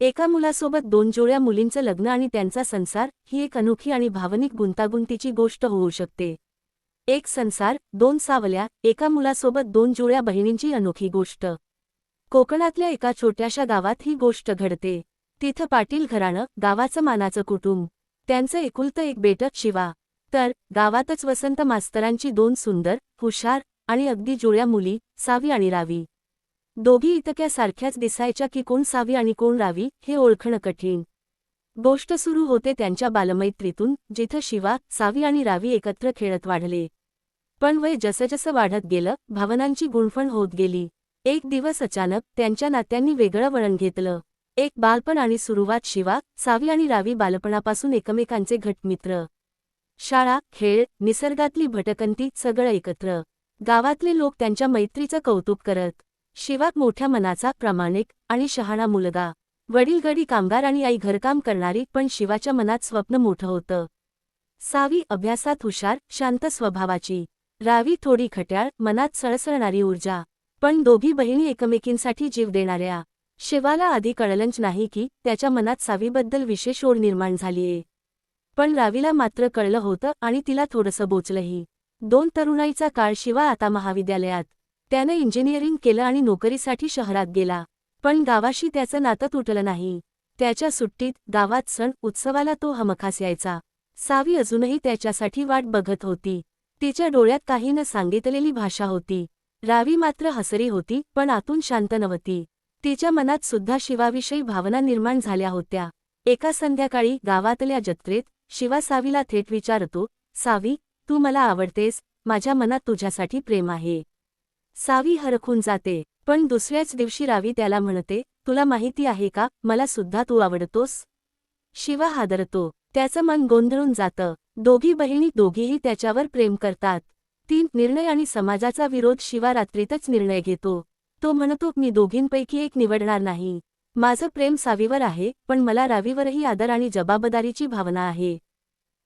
एका मुलासोबत दोन जोड्या मुलींचं लग्न आणि त्यांचा संसार ही एक अनोखी आणि भावनिक गुंतागुंतीची गोष्ट होऊ शकते. एक संसार दोन सावल्या एका मुलासोबत दोन जोड्या बहिणींची अनोखी गोष्ट. कोकणातल्या एका छोट्याशा गावात ही गोष्ट घडते. तिथं पाटील घराणं गावाचं मानाचं कुटुंब. त्यांचं एकुलतं एक बेटक शिवा. तर गावातच वसंत मास्तरांची दोन सुंदर हुशार आणि अगदी जुळ्या मुली सावी आणि रावी. दोघी इतक्या सारख्याच दिसायच्या की कोण सावी आणि कोण रावी हे ओळखणं कठीण. गोष्ट सुरू होते त्यांच्या बालमैत्रीतून जिथं शिवा सावी आणि रावी एकत्र खेळत वाढले. पण वय जसजसं वाढत गेलं भावनांची गुणफण होत गेली. एक दिवस अचानक त्यांच्या नात्यांनी वेगळं वळण घेतलं. एक बालपण आणि सुरुवात शिवा सावी आणि रावी बालपणापासून एकमेकांचे घटमित्र. शाळा खेळ निसर्गातली भटकंती सगळं एकत्र. गावातले लोक त्यांच्या मैत्रीचं कौतुक करत. शिवाक मोठ्या मनाचा प्रामाणिक आणि शहाणा मुलगा. वडील गडी कामगार आणि आई घरकाम करणारी पण शिवाच्या मनात स्वप्न मोठं होतं. सावी अभ्यासात हुशार शांत स्वभावाची. रावी थोडी खट्याळ मनात सळसळणारी ऊर्जा. पण दोघी बहिणी एकमेकींसाठी जीव देणाऱ्या. शिवाला आधी कळलंच नाही की त्याच्या मनात सावीबद्दल विशेष ओढ निर्माण झालीये. पण रावीला मात्र कळलं होतं आणि तिला थोडंसं बोचलंही. दोन तरुणाईचा काळ शिवा आता महाविद्यालयात. त्यानं इंजिनिअरिंग केलं आणि नोकरीसाठी शहरात गेला. पण गावाशी त्याचं नातं तुटलं नाही. त्याच्या सुट्टीत गावात सण उत्सवाला तो हमखास यायचा. सावी अजूनही त्याच्यासाठी वाट बघत होती. तिच्या डोळ्यात काही न सांगितलेली भाषा होती. रावी मात्र हसरी होती पण आतून शांत नव्हती. तिच्या मनात सुद्धा शिवाविषयी भावना निर्माण झाल्या होत्या. एका संध्याकाळी गावातल्या जत्रेत शिवा सावीला थेट विचारतो सावी तू मला आवडतेस. माझ्या मनात तुझ्यासाठी प्रेम आहे. सावी हरखून जाते. पण दुसऱ्याच दिवशी रावी त्याला म्हणते तुला माहिती आहे का? मला सुद्धा तू आवडतोस. शिवा हादरतो. त्याचं मन गोंधळून जातं. दोघी बहिणी दोघीही त्याच्यावर प्रेम करतात. तीन निर्णय आणि समाजाचा विरोध शिवा रात्रीतच निर्णय घेतो. तो म्हणतो मी दोघींपैकी एक निवडणार नाही. माझं प्रेम सावीवर आहे पण मला रावीवरही आदर आणि जबाबदारीची भावना आहे.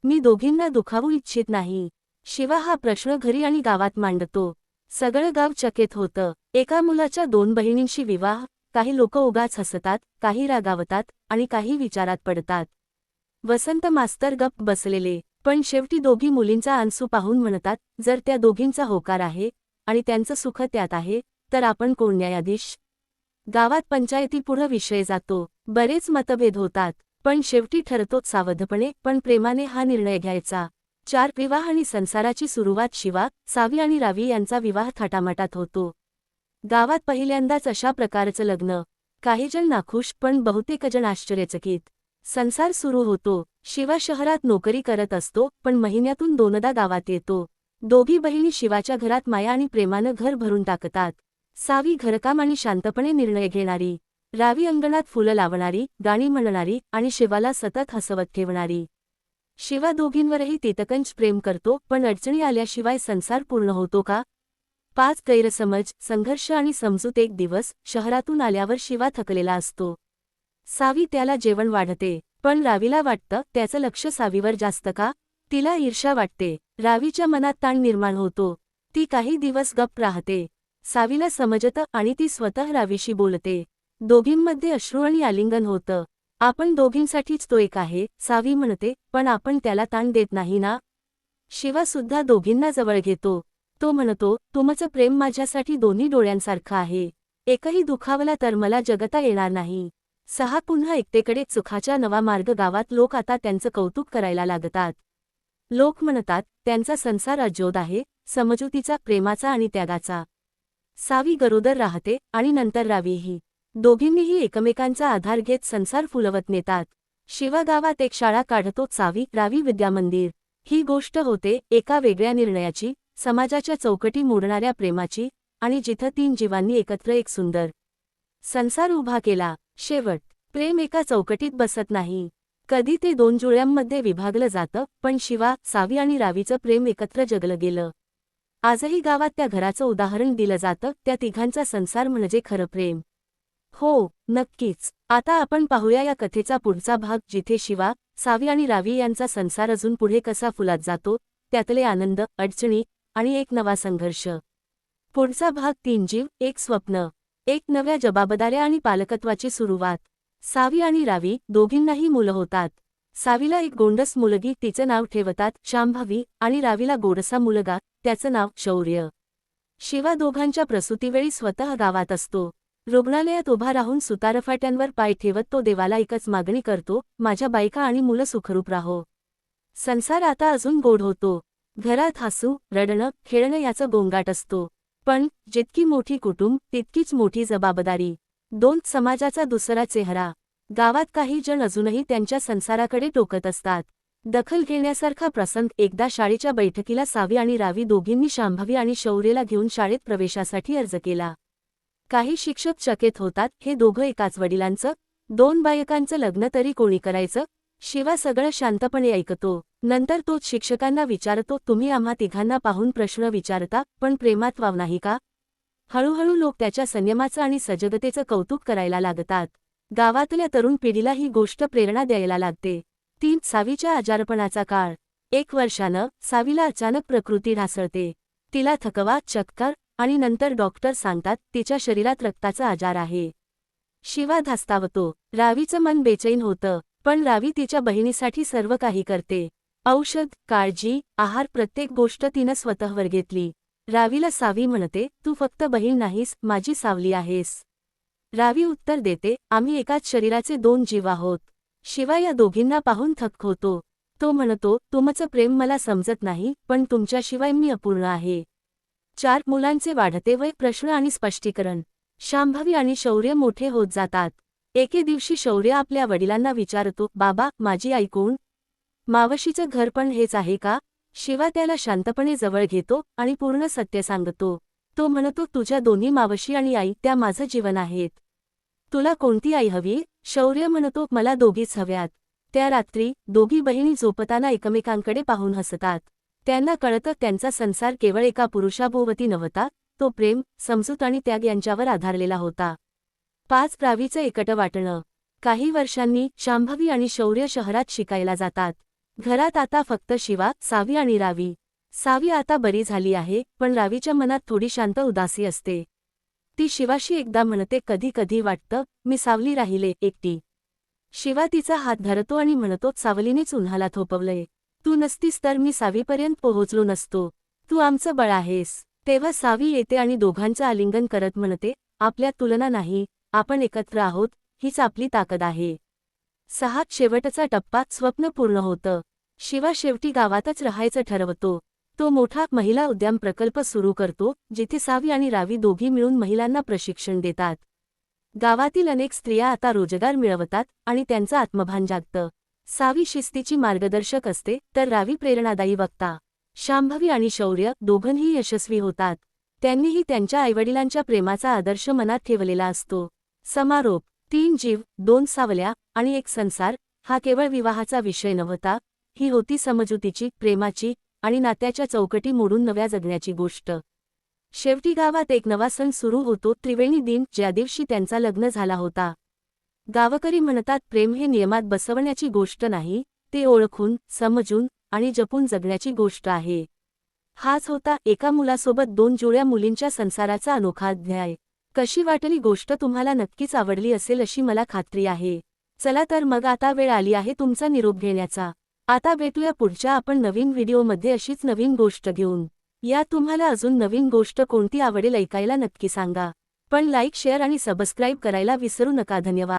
मी दोघींना दुखावू इच्छित नाही. शिवा हा प्रश्न घरी आणि गावात मांडतो. सगळं गाव चकित होतं. एका मुलाच्या दोन बहिणींशी विवाह काही लोक उगाच हसतात काही रागावतात आणि काही विचारात पडतात. वसंत मास्तर गप्प बसलेले पण शेवटी दोघी मुलींचा आंसू पाहून म्हणतात जर त्या दोघींचा होकार आहे आणि त्यांचं सुख त्यात आहे तर आपण कोण न्यायाधीश? गावात पंचायतीपुढं विषय जातो. बरेच मतभेद होतात पण शेवटी ठरतोच सावधपणे पण प्रेमाने हा निर्णय घ्यायचा. चार विवाह आणि संसाराची सुरुवात शिवा सावी आणि रावी यांचा विवाह थाटामाटात होतो. गावात पहिल्यांदाच अशा प्रकारचं लग्न. काहीजण नाखुश पण बहुतेकजण आश्चर्यचकित. संसार सुरू होतो. शिवा शहरात नोकरी करत असतो पण महिन्यातून दोनदा गावात येतो. दोघी बहिणी शिवाच्या घरात माया आणि प्रेमानं घर भरून टाकतात. सावी घरकाम आणि शांतपणे निर्णय घेणारी. रावी अंगणात फुलं लावणारी गाणी म्हणणारी आणि शिवाला सतत हसवत ठेवणारी. शिवा दोघींवरही तितकंच प्रेम करतो पण अडचणी आल्याशिवाय संसार पूर्ण होतो का? पाच गैरसमज संघर्ष आणि समजूत एक दिवस शहरातून आल्यावर शिवा थकलेला असतो. सावी त्याला जेवण वाढते पण रावीला वाटतं त्याचं लक्ष सावीवर जास्त का? तिला ईर्षा वाटते रावीच्या मनात ताण निर्माण होतो ती काही दिवस गप्प राहते. सावीला समजतं आणि ती स्वतः रावीशी बोलते. दोघींमध्ये अश्रू आणि आलिंगन होतं. आपण दोघींसाठीच तो एक आहे सावी म्हणते पण आपण त्याला ताण देत नाही ना? शिवा सुद्धा दोघींना जवळ घेतो. तो म्हणतो तुमचं प्रेम माझ्यासाठी दोन्ही डोळ्यांसारखं आहे. एकही दुखावला तर मला जगता येणार नाही. सहा पुन्हा एकटेकडे चुखाच्या नवा मार्ग गावात लोक आता त्यांचं कौतुक करायला लागतात. लोक म्हणतात त्यांचा संसार अज्योत आहे समजुतीचा प्रेमाचा आणि त्यागाचा. सावी गरोदर राहते आणि नंतर रावीही. दोघींनीही एकमेकांचा आधार घेत संसार फुलवत नेतात. शिवा गावात एक शाळा काढतो चावी रावी विद्यामंदिर. ही गोष्ट होते एका वेगळ्या निर्णयाची समाजाच्या चौकटी मोडणाऱ्या प्रेमाची आणि जिथं तीन जीवांनी एकत्र एक सुंदर संसार उभा केला. शेवट प्रेम एका चौकटीत बसत नाही. कधी ते दोन जुळ्यांमध्ये विभागलं जातं पण शिवा सावी आणि रावीचं प्रेम एकत्र जगलं गेलं. आजही गावात त्या घराचं उदाहरण दिलं जातं त्या तिघांचा संसार म्हणजे खरं प्रेम. हो नक्कीच. आता आपण पाहूया या कथेचा पुढचा भाग जिथे शिवा सावी आणि रावी यांचा संसार अजून पुढे कसा फुलात जातो त्यातले आनंद अडचणी आणि एक नवा संघर्ष. पुढचा भाग तीन जीव एक स्वप्न. एक नव्या जबाबदाऱ्या आणि पालकत्वाची सुरुवात. सावी आणि रावी दोघींनाही मुलं होतात. सावीला एक गोंडस मुलगी तिचं नाव ठेवतात शांभवी आणि रावीला गोडसा मुलगा त्याचं नाव शौर्य. शिवा दोघांच्या प्रसूतीवेळी स्वतः गावात असतो. रुग्णालयात उभा राहून सुतारफाट्यांवर पाय ठेवत तो देवाला एकच मागणी करतो माझ्या बायका आणि मुलं सुखरूप राहो. संसार आता अजून गोड होतो. घरात हसू रडणं खेळणं याचं गोंगाट असतो. पण जितकी मोठी कुटुंब तितकीच मोठी जबाबदारी. दोन समाजाचा दुसरा चेहरा. गावात काही जण अजूनही त्यांच्या संसाराकडे टोकत असतात. दखल घेण्यासारखा प्रसंग एकदा शाळेच्या बैठकीला सावी आणि रावी दोघींनी शांभवी आणि शौर्यला घेऊन शाळेत प्रवेशासाठी अर्ज केला. काही शिक्षक चकित होतात हे दोघं एकाच वडिलांचं दोन बायकांचं लग्न तरी कोणी करायचं? शिवा सगळं शांतपणे ऐकतो. नंतर तोच शिक्षकांना विचारतो तुम्ही आम्हा तिघांना पाहून प्रश्न विचारता पण प्रेमात वाव नाही का? हळूहळू लोक त्याच्या संयमाचं आणि सजगतेचं कौतुक करायला लागतात. गावातल्या तरुण पिढीला ही गोष्ट प्रेरणा द्यायला लागते. तीन सावीच्या आजारपणाचा काळ. एक वर्षानं सावीला अचानक प्रकृती ढासळते. तिला थकवा चक्कर आणि नंतर डॉक्टर सांगतात तिच्या शरीरात रक्ताचा आजार आहे. शिवा धास्तावतो. रावीचं मन बेचैन होतं पण रावी तिच्या बहिणीसाठी सर्व काही करते. औषध काळजी आहार प्रत्येक गोष्ट तिनं स्वतःवर घेतली. रावीला सावी म्हणते तू फक्त बहीण नाहीस माझी सावली आहेस. रावी उत्तर देते आम्ही एकाच शरीराचे दोन जीव आहोत. शिवा या दोघींना पाहून थक्क होतो. तो म्हणतो तुमचं प्रेम मला समजत नाही पण तुमच्याशिवाय मी अपूर्ण आहे. चार मुलांचे वाढते वय प्रश्न आणि स्पष्टीकरण. शांभवी आणि शौर्य मोठे होत जातात. एके दिवशी शौर्य आपल्या वडिलांना विचारतो बाबा माझी आई कोण? मावशीचं घर पण हेच आहे का? शिवा त्याला शांतपणे जवळ घेतो आणि पूर्ण सत्य सांगतो. तो म्हणतो तुझ्या दोन्ही मावशी आणि आई त्या माझं जीवन आहेत. तुला कोणती आई हवी? शौर्य म्हणतो मला दोघीच हव्यात. त्या रात्री दोघी बहिणी झोपताना एकमेकांकडे पाहून हसतात. त्यांना कळतं त्यांचा संसार केवळ एका पुरुषाभोवती नव्हता तो प्रेम समजूत आणि त्याग यांच्यावर आधारलेला होता. पाच प्रावीचं एकटं वाटणं. काही वर्षांनी शांभवी आणि शौर्य शहरात शिकायला जातात. घरात आता फक्त शिवा सावी आणि रावी. सावी आता बरी झाली आहे पण रावीच्या मनात थोडी शांत उदासी असते. ती शिवाशी एकदा म्हणते कधी कधी वाटतं मी सावली राहिले एकटी. शिवा तिचा हात धरतो आणि म्हणतो सावलीनेच उन्हाला थोपवलंय. तू नसतीस तर मी सावीपर्यंत पोहोचलो नसतो. तू आमचं बळ आहेस. तेव्हा सावी येते आणि दोघांचं आलिंगन करत म्हणते आपल्या तुलना नाही आपण एकत्र आहोत हीच आपली ताकद आहे. सहा शेवटचा टप्पा स्वप्न पूर्ण होतं. शिवा शेवटी गावातच राहायचं ठरवतो. तो मोठा महिला उद्यम प्रकल्प सुरू करतो जिथे सावी आणि रावी दोघी मिळून महिलांना प्रशिक्षण देतात. गावातील अनेक स्त्रिया आता रोजगार मिळवतात आणि त्यांचं आत्मभान जागतं. सावी शिस्तीची मार्गदर्शक असते तर रावी प्रेरणादायी वक्ता. शांभवी आणि शौर्य दोघंही यशस्वी होतात. त्यांनीही त्यांच्या आईवडिलांच्या प्रेमाचा आदर्श मनात ठेवलेला असतो. समारोप तीन जीव दोन सावल्या आणि एक संसार हा केवळ विवाहाचा विषय नव्हता ही होती समजुतीची प्रेमाची आणि नात्याच्या चौकटी मोडून नव्या जगण्याची गोष्ट. शेवटी गावात एक नवा सण सुरू होतो त्रिवेणी दिन ज्या दिवशी त्यांचा लग्न झाला होता. गावकरी म्हणतात प्रेम हे नियमात बसवण्याची गोष्ट नाही ते ओळखून समजून आणि जपून जगण्याची गोष्ट आहे. हाच होता एका मुलासोबत दोन जुळ्या मुलींच्या संसाराचा अनोखा अध्याय. कशी वाटली गोष्ट तुम्हाला नक्कीच आवडली असेल अशी मला खात्री आहे. चला तर मग आता वेळ आली आहे तुमचा निरोप घेण्याचा. आता भेटूया पुढच्या आपण नवीन व्हिडिओमध्ये अशीच नवीन गोष्ट घेऊन. या तुम्हाला अजून नवीन गोष्ट कोणती आवडेल ऐकायला नक्की सांगा. पण लाईक शेअर आणि सबस्क्राईब करायला विसरू नका. धन्यवाद.